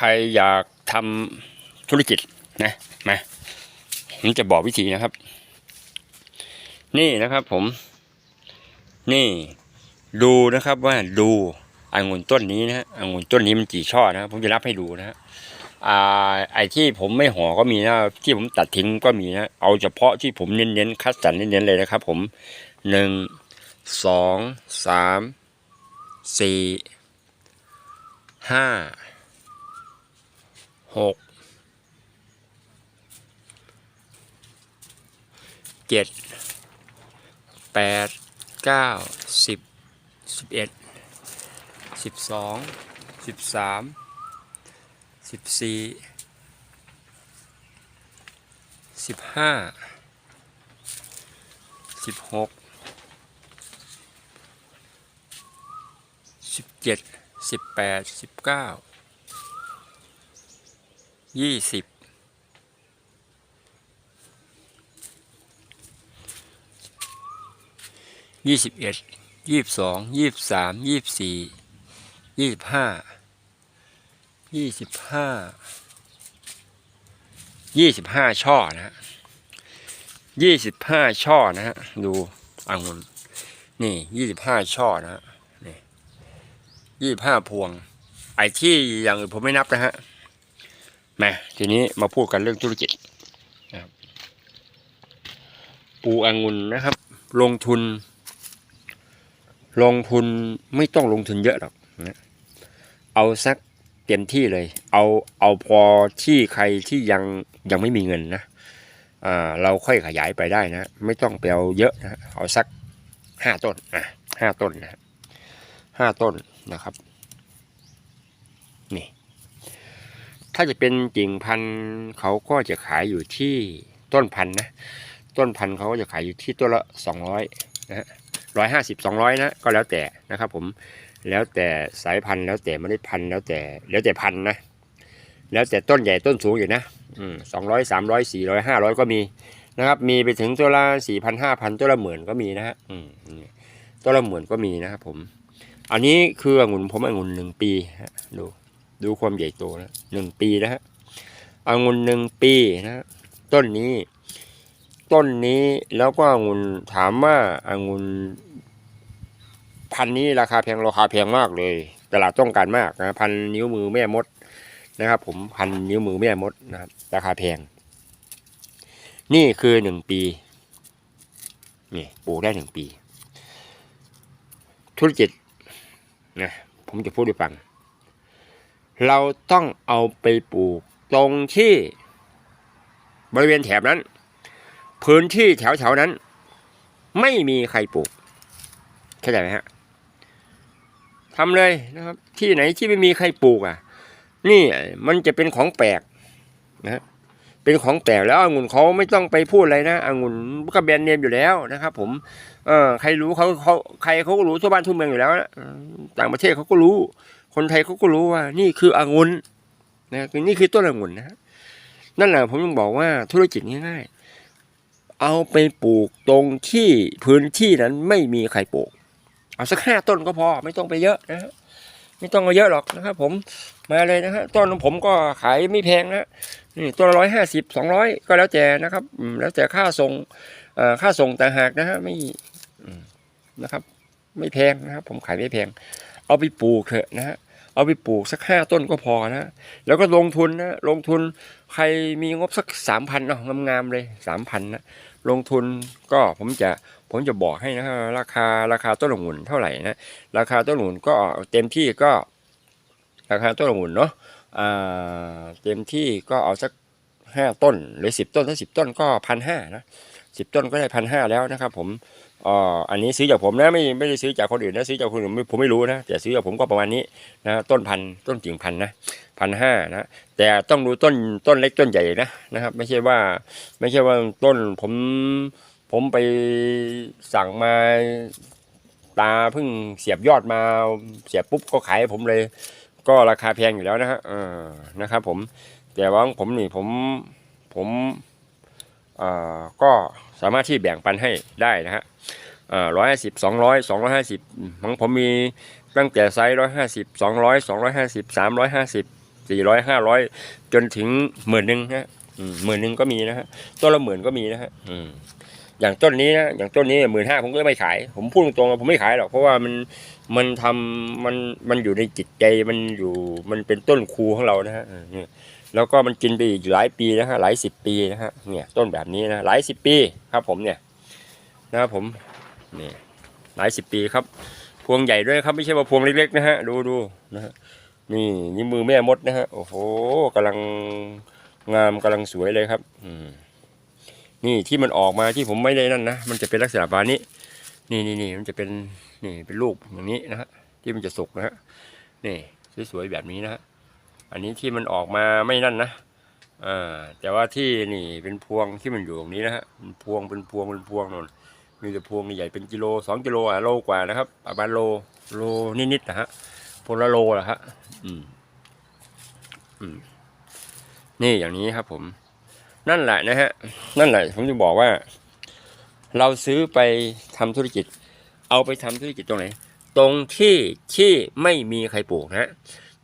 ใครอยากทำธุรกิจนะมาผมจะบอกวิธีนะครับ นี่นะครับผม นี่ดูนะครับว่าดูองุ่นต้นนี้นะฮะองุ่นต้นนี้มันกี่ช่อนะครับผมจะนับให้ดูนะฮะอ่าไอ้ที่ผมไม่ห่อก็มีนะที่ผมตัดทิ้งก็มีนะเอาเฉพาะที่ผมเน้นๆคัดสรรเน้นๆเลยนะครับ ผมหนึ่งสองสามสี่ห้า หกเจ็ดแปดเก้าสิบสิบเอ็ดสิบสองสิบสามสิบสี่สิบห้าสิบหกสิบเจ็ดสิบแปดสิบเก้า ยี่สิบยี่สิบเอ็ดยี่สิบสองยี่สิบสามยี่สิบสี่ยี่สิบห้ายี่สิบห้ายี่สิบห้าช่อนะฮะยี่สิบห้าช่อนะฮะดูองุ่นนี่ยี่สิบห้าช่อนะฮะนี่ยี่สิบห้าพวง ไอ้ที่อย่างอื่นผมไม่นับนะฮะ มาทีนี้มาพูดกันเรื่องธุรกิจนะครับปลูกองุ่นนะครับ ลงทุน ลงทุนไม่ต้องลงทุนเยอะหรอกนะเอาสักเต็มที่เลย เอาเอาพอที่ใครที่ยังยังไม่มีเงินนะอ่าเราค่อยขยายไปได้นะ ไม่ต้องไปเอาเยอะนะเอาสักห้าต้นอะห้าต้นนะห้าต้นนะครับ นี่ ถ้าจะเป็นกิ่งพันธุ์เขาก็จะขายอยู่ที่ต้นพันธุ์นะ ต้นพันธุ์เขาก็จะขายอยู่ที่ต้นละสองร้อยนะฮะร้อยห้าสิบสองร้อยนะก็แล้วแต่นะครับผมแล้วแต่สายพันธุ์แล้วแต่เมล็ดพันธุ์แล้วแต่แล้วแต่พันธุ์นะ แล้วแต่ต้นใหญ่ต้นสูงอยู่นะสองร้อยสามร้อยสี่ร้อยห้าร้อยก็มีนะครับ มีไปถึงตัวละสี่พันห้าพันตัวละหมื่นก็มีนะฮะตัวละหมื่นก็มีนะครับผม อันนี้คือองุ่นผมองุ่นหนึ่งปีฮะดู ดูความใหญ่โตนะหนึ่งปีนะฮะองุ่นหนึ่งปีนะฮะต้นนี้ ต้นนี้แล้วก็องุ่นถามว่าองุ่นพันนี้ราคาแพงราคาแพงมากเลย ตลาดต้องการมากนะพันนิ้วมือแม่มดนะครับ ผมพันนิ้วมือแม่มดนะครับ ราคาแพง นี่คือหนึ่งปีนี่ปลูกได้หนึ่งปี ธุรกิจนะผมจะพูดให้ฟัง เราต้องเอาไปปลูกตรงที่บริเวณแถบนั้น พื้นที่แถวๆนั้น ไม่มีใครปลูกเข้าใจไหมฮะทำเลยนะครับ ที่ไหนที่ไม่มีใครปลูกอะ นี่มันจะเป็นของแปลกนะเป็นของแปลกแล้วองุ่นเขาไม่ต้องไปพูดอะไรนะองุ่นก็แบรนด์เนมอยู่แล้วนะครับ ผม เออใครรู้เขาเขาใครเขาก็รู้ทั่วบ้านทั่วเมืองอยู่แล้วนะต่างประเทศเขาก็รู้ คนไทยเขาก็รู้ว่า นี่คือองุ่นนะนี่คือต้นองุ่นนะนั่นแหละผมยังบอกว่าธุรกิจง่ายๆ เอาไปปลูกตรงที่พื้นที่นั้นไม่มีใครปลูก เอาสักห้าต้นก็พอ ไม่ต้องไปเยอะนะฮะไม่ต้องเอาเยอะหรอกนะครับผมมาเลยนะฮะต้นของผมก็ขายไม่แพงนะนี่ต้นละร้อยห้าสิบสองร้อยก็แล้วแต่นะครับแล้วแต่ค่าส่งอ่อค่าส่งแต่หากนะฮะไม่นะครับ ไม่แพงนะครับ ผมขายไม่แพง เอาไปปลูกเถอะนะฮะเอาไปปลูกสักห้าต้นก็พอนะ แล้วก็ลงทุนนะ ลงทุนใครมีงบสักสามพันเนาะงามๆเลยสามพันนะลงทุนก็ผมจะผมจะบอกให้นะครับราคาราคาต้นองุ่นเท่าไหร่นะ ราคาต้นองุ่นก็เต็มที่ก็ ราคาต้นองุ่นเนาะเต็มที่ก็เอาสักห้าต้น หรือสิบต้นถ้าสิบต้นก็พันห้านะสิบต้นก็ได้พันห้าแล้วนะครับ ผม อ่าอันนี้ซื้อจากผมนะไม่ไม่ได้ซื้อจากคนอื่นนะซื้อจากคนอื่นผมไม่รู้นะแต่ซื้อจากผมก็ประมาณนี้นะต้นพันต้นกิ่งพันนะพันห้านะแต่ต้องดูต้นต้นเล็กต้นใหญ่นะนะครับ ไม่ใช่ว่า ไม่ใช่ว่าต้นผมผมไปสั่งมาตาเพิ่งเสียบยอดมาเสียบปุ๊บก็ขายให้ผมเลย ก็ราคาแพงอยู่แล้วนะฮะเออนะครับ ผม แต่ว่าผมนี่ผมผม ก็สามารถที่แบ่งปันให้ได้นะฮะร้อยห้าสิบสองร้อยสองร้อยห้าสิบของผมมีตั้งแต่ไซส์ร้อยห้าสิบสองร้อยสองร้อยห้าสิบสามร้อยห้าสิบสี่ร้อยห้าร้อยจนถึงหมื่นหนึ่งนะหมื่นหนึ่งก็มีนะฮะต้นละหมื่นก็มีนะฮะอย่างต้นนี้นะอย่างต้นนี้หมื่นห้าผมก็ไม่ขาย ผมพูดตรงๆว่าผมไม่ขายหรอกเพราะว่ามันมันทำมันมันอยู่ในจิตใจมันอยู่มันเป็นต้นครูของเรานะฮะ แล้วก็มันกินไปอีกหลายปีนะฮะหลายสิบปีนะฮะเนี่ยต้นแบบนี้นะหลายสิบปีครับผมเนี่ยนะครับผมนี่หลายสิบปีครับ พวงใหญ่ด้วยครับไม่ใช่ว่าพวงเล็กๆนะฮะดูดูนะฮะนี่นี่มือแม่มดนะฮะโอ้โหกำลังงามกำลังสวยเลยครับอืมนี่ที่มันออกมาที่ผมไม่ได้นั่นนะมันจะเป็นลักษณะแบบนี้ นี่นี่นี่มันจะเป็นนี่เป็นรูปอย่างนี้นะฮะที่มันจะสุกนะฮะนี่สวยๆแบบนี้นะฮะ อันนี้ที่มันออกมาไม่นั่นนะอ่าแต่ว่าที่นี่เป็นพวงที่มันอยู่ตรงนี้นะฮะเป็นพวงเป็นพวงเป็นพวงนนมีแต่พวงใหญ่เป็นกิโลสองกิโลอะโลกว่านะครับประมาณโลโลนิดๆนะฮะพวงละโลหละฮะอืมอืมนี่อย่างนี้ครับ ผม นั่นแหละนะฮะนั่นแหละ ผมจะบอกว่า เราซื้อไปทำธุรกิจ เอาไปทำธุรกิจตรงไหนตรงที่ที่ไม่มีใครปลูกนะฮะ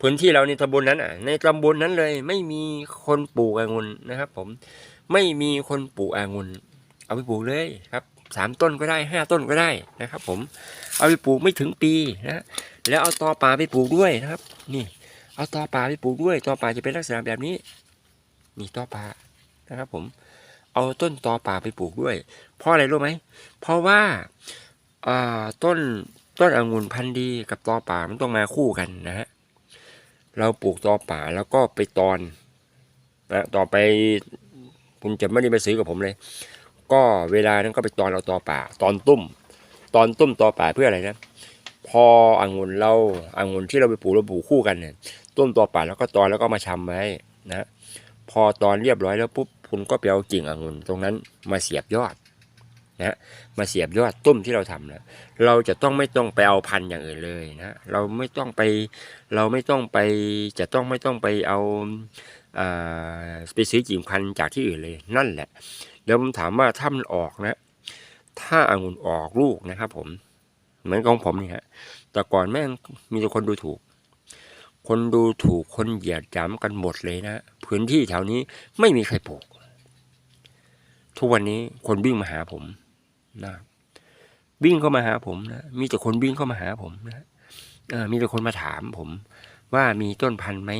พื้นที่เราในตำบลนั้นอะ ในตำบลนั้นเลย ไม่มีคนปลูกองุ่นนะครับ ผมไม่มีคนปลูกองุ่นเอาไปปลูกเลยครับสามต้นก็ได้ห้าต้นก็ได้นะครับ ผมเอาไปปลูกไม่ถึงปีนะแล้วเอาตอป่าไปปลูกด้วยนะครับ นี่ เอาตอป่าไปปลูกด้วยตอป่าจะเป็นลักษณะแบบนี้นี่ตอป่านะครับ ผม เอาต้นตอป่าไปปลูกด้วย เพราะอะไรรู้ไหมเพราะว่าต้นต้นองุ่นพันธุ์ดีกับตอป่ามันต้องมาคู่กันนะฮะ เราปลูกตอป่าแล้วก็ไปตอนนะต่อไปคุณจะไม่ได้มาซื้อกับผมเลย ก็เวลานั้นก็ไปตอนเราตอป่า ตอนตุ้ม ตอนตุ้มตอป่าเพื่ออะไรนะ พอองุ่นเราองุ่นที่เราไปปลูกเราปลูกคู่กันเนี่ยต้มตอป่าแล้วก็ตอนแล้วก็มาชำไว้นะ พอตอนเรียบร้อยแล้วปุ๊บคุณก็ไปเอากิ่งองุ่นตรงนั้นมาเสียบยอด นะมาเสียบยอดตุ้มที่เราทำนะเราจะต้องไม่ต้องไปเอาพันธุ์อย่างอื่นเลยนะเราไม่ต้องไปเราไม่ต้องไปจะต้องไม่ต้องไปเอาไปซื้อกิ่งพันธุ์จากที่อื่นเลยนั่นแหละเดี๋ยวผมถามว่าถ้ามันออกนะ ถ้าองุ่นออกลูกนะครับ ผม เหมือนของผมนี่ฮะแต่ก่อนแม่งมีแต่คนดูถูก คนดูถูกคนเหยียดหยามกันหมดเลยนะพื้นที่แถวนี้ไม่มีใครปลูกทุกวันนี้คนวิ่งมาหาผม นะวิ่งเข้ามาหาผมนะมีแต่คนวิ่งเข้ามาหาผมนะมีแต่คนมาถามผม ว่ามีต้นพันธุ์ไหม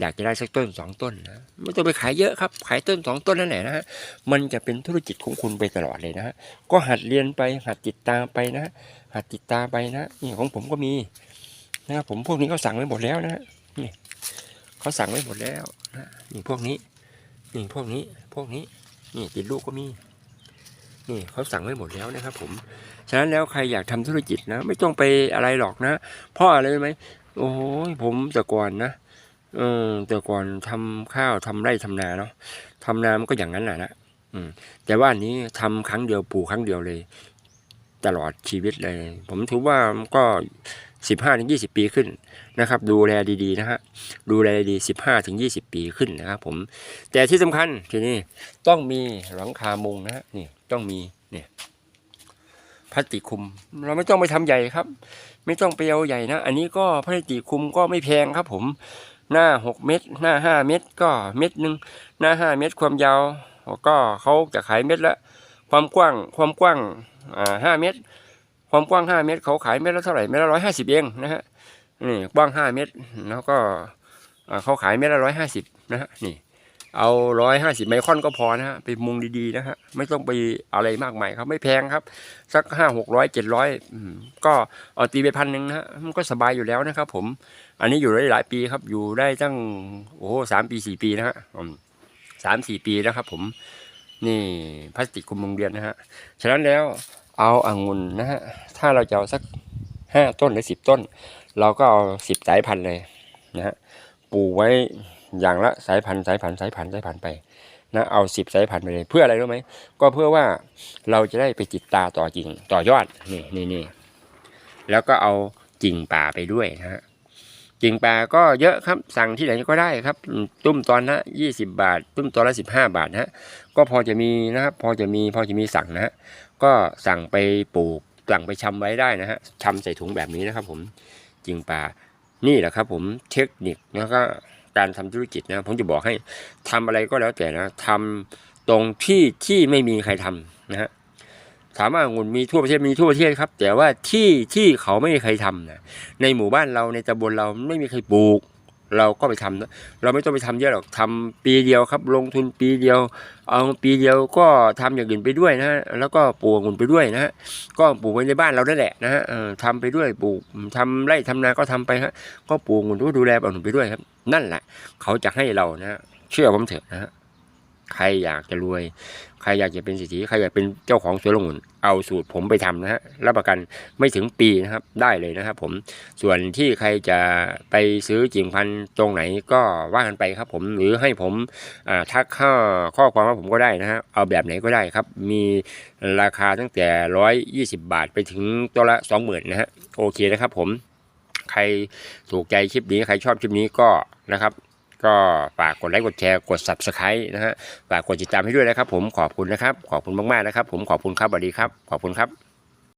อยากจะได้สักต้นสองต้นนะไม่ต้องไปขายเยอะครับ ขายต้นสองต้นนั่นแหละนะฮะมันจะเป็นธุรกิจของคุณไปตลอดเลยนะฮะก็หัดเรียนไปหัดติดตามไปนะหัดติดตามไปนะนี่ของผมก็มีนะครับผมพวกนี้เขาสั่งไว้หมดแล้วนะนี่เขาสั่งไว้หมดแล้วนะนี่พวกนี้นี่พวกนี้พวกนี้นี่ติดลูกก็มี นี่เขาสั่งไว้หมดแล้วนะครับ ผม ฉะนั้นแล้วใครอยากทำธุรกิจนะ ไม่ต้องไปอะไรหรอกนะเพราะอะไรไหมโอ้ยผมแต่ก่อนนะเออแต่ก่อนทำข้าวทำไร่ทำนาเนาะทำนามันก็อย่างนั้นแหละนะอืม แต่ว่าอันนี้ทำครั้งเดียวปลูกครั้งเดียวเลย ตลอดชีวิตเลย ผมถือว่ามันก็สิบห้าถึงยี่สิบปีขึ้นนะครับ ดูแลดีๆนะฮะดูแลดีสิบห้าถึงยี่สิบปีขึ้นนะครับ ผม แต่ที่สำคัญทีนี้ต้องมีหลังคามุงนะฮะนี่ ต้องมีเนี่ยพลาสติกคุม เราไม่ต้องไปทำใหญ่ครับ ไม่ต้องไปเอาใหญ่นะ อันนี้ก็พลาสติกคุมก็ไม่แพงครับ ผม หน้าหกเมตร หน้าห้าเมตร ก็เม็ดหนึ่งหน้าห้าเมตรความยาว ก็เขาจะขายเม็ดละความกว้างความกว้างอ่าห้าเมตร ความกว้างห้าเมตร เขาขายเม็ดละเท่าไหร่เม็ดละร้อยห้าสิบเองนะฮะนี่กว้างห้าเมตรแล้วก็เขาขายเม็ดละร้อยห้าสิบนะฮะนี่ เอาร้อยห้าสิบไมครอนก็พอนะฮะไปมุงดีๆนะฮะไม่ต้องไปอะไรมากมายครับ ไม่แพงครับ สักห้าหกร้อยเจ็ดร้อยก็เอาตีไปพันหนึ่งนะฮะมันก็สบายอยู่แล้วนะครับ ผม อันนี้อยู่ได้หลายปีครับ อยู่ได้ตั้งโอ้โหสามปีสี่ปีนะฮะสามสี่ปีแล้วครับ ผม นี่พลาสติกคุมโรงเรียนนะฮะฉะนั้นแล้วเอาอางุ่นนะฮะถ้าเราจะเอาสักห้าต้นหรือสิบต้น เราก็เอาสิบสายพันธุ์เลยนะฮะปลูกไว้ อย่างละสายพันธุ์สายพันธุ์สายพันธุ์สายพันธุ์ไปนะเอาสิบสายพันธุ์ไปเลยเพื่ออะไรรู้ไหมก็เพื่อว่าเราจะได้ไปจิตตาต่อจริงต่อยอดนี่นี่นี่แล้วก็เอากิ่งป่าไปด้วยนะฮะกิ่งป่าก็เยอะครับสั่งที่ไหนก็ได้ครับ ตุ้มตอนละยี่สิบาท ตุ้มตอนละสิบห้าบาทนะฮะก็พอจะมีนะครับพอจะมีพอจะมีสั่งนะฮะก็สั่งไปปลูกสั่งไปชำไว้ได้นะฮะชำใส่ถุงแบบนี้นะครับผมกิ่งป่านี่แหละครับผมเทคนิคแล้วก็ การทำธุรกิจนะผมจะบอกให้ทำอะไรก็แล้วแต่นะทำตรงที่ที่ไม่มีใครทำนะฮะถามว่าองุ่นมีทั่วประเทศมีทั่วประเทศครับ แต่ว่าที่ที่เขาไม่มีใครทำนะในหมู่บ้านเราในตำบลเราไม่มีใครปลูก เราก็ไปทำนะเราไม่ต้องไปทำเยอะหรอกทำปีเดียวครับ ลงทุนปีเดียว เอาปีเดียวก็ทำอย่างอื่นไปด้วยนะแล้วก็ปลูกองุ่นไปด้วยนะก็ปลูกไว้ในบ้านเราได้แหละนะฮะทำไปด้วยปลูกทำไร่ทำนาก็ทำไปฮะก็ปลูกองุ่นก็ดูแลองุ่นไปด้วยครับ นั่นแหละ เขาจะให้เรานะฮะเชื่อผมเถอะนะฮะ ใครอยากจะรวย ใครอยากจะเป็นเศรษฐีใครอยากเป็นเจ้าของสวนองุ่นเอาสูตรผมไปทำนะฮะรับประกันไม่ถึงปีนะครับได้เลยนะครับผมส่วนที่ใครจะไปซื้อกิ่งพันธุ์ตรงไหนก็ว่ากันไปครับผมหรือให้ผมทักข้อข้อความว่าผมก็ได้นะฮะเอาแบบไหนก็ได้ครับ มีราคาตั้งแต่ร้อยยี่สิบาทไปถึงตัวละสองหมื่นนะฮะโอเคนะครับผมใครถูกใจคลิปนี้ใครชอบคลิปนี้ก็นะครับ ก็ฝากกดไลค์กดแชร์กด subscribe นะฮะฝากกดติดตามให้ด้วยนะครับผมขอบคุณนะครับ ขอบคุณมากๆนะครับ ผมขอบคุณครับสวัสดีครับ ขอบคุณครับ